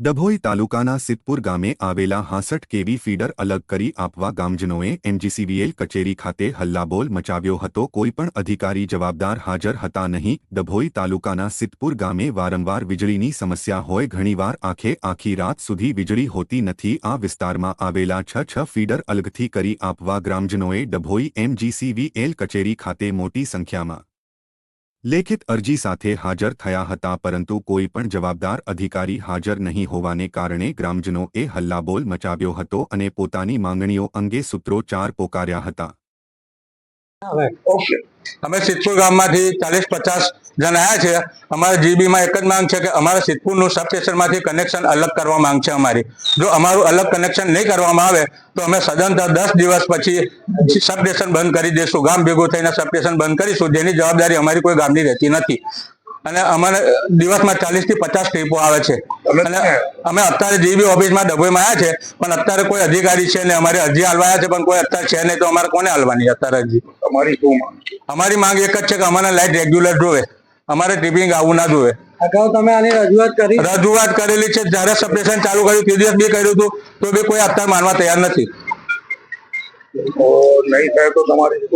ડભોઈ તાલુકાના સિદ્ધપુર ગામે આવેલા હાંસઠ કેવી ફીડર અલગ કરી આપવા ગામજનોએ એમજીસીવીએલ કચેરી ખાતે હલ્લાબોલ મચાવ્યો હતો. કોઈપણ અધિકારી જવાબદાર હાજર હતા નહીં. ડભોઈ તાલુકાના સિદ્ધપુર ગામે વારંવાર વીજળીની સમસ્યા હોય ઘણીવાર આખે આખી રાત સુધી વીજળી હોતી નથી. આ વિસ્તારમાં આવેલા છ છ ફીડર અલગથી કરી આપવા ગ્રામજનોએ ડભોઈ એમજીસીવીએલ કચેરી ખાતે મોટી સંખ્યામાં લેખિત અરજી સાથે હાજર થયા હતા, પરંતુ કોઈ પણ જવાબદાર અધિકારી હાજર નહીં હોવાને કારણે ગ્રામજનોએ હલ્લાબોલ મચાવ્યો હતો અને પોતાની માંગણીઓ અંગે સૂત્રોચ્ચાર પોકાર્યા હતા. અમે સિદ્ધપુર ગામમાંથી ચાલીસ પચાસ જણ આવ્યા છે. અમારા જીબીમાં એક જ માંગ છે કે અમારા સિદ્ધપુરનું સબસ્ટેશનમાંથી કનેક્શન અલગ કરવા માંગ છે અમારી. જો અમારું અલગ કનેક્શન નહીં કરવામાં આવે, તો અમે સદંતર દસ દિવસ પછી સબસ્ટેશન બંધ કરી દઈશું. ગામ ભેગું થઈને સબસ્ટેશન બંધ કરીશું. જેની જવાબદારી અમારી કોઈ ગામની રહેતી નથી. અને અમારે દિવસમાં ચાલીસથી પચાસ ટ્રીપો આવે છે. અને અમે અત્યારે જીબી ઓફિસમાં ડભોઈમાં આવ્યા છે પણ અત્યારે કોઈ અધિકારી છે ને અમારે અરજી હાલવાયા છે પણ કોઈ અત્યારે છે નહીં તો અમારે કોને હાલવાની અત્યારે અરજી? તમારી શું માંગ? અમારી માંગ એક જ છે કે અમારે લાઈટ રેગ્યુલર જોવે. અમારે ટ્રીપિંગ આવું ના જોવે. અગાઉ તમે આની રજૂઆત કરી. રજૂઆત કરેલી છે જ્યારે સબસ્ટેશન ચાલુ કર્યું તે દિવસ બી કર્યું હતું તો બી કોઈ અત્યારે માનવા તૈયાર નથી. નહીં થાય તો તમારી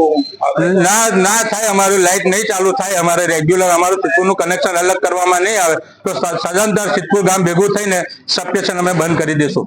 ના ના થાય, અમારું લાઈટ નહીં ચાલુ થાય, અમારે રેગ્યુલર અમારું સિદ્ધપુરનું કનેક્શન અલગ કરવામાં નહીં આવે. તો સદંતર સિદ્ધપુર ગામ ભેગું થઈને સબસ્ટેશન અમે બંધ કરી દઈશું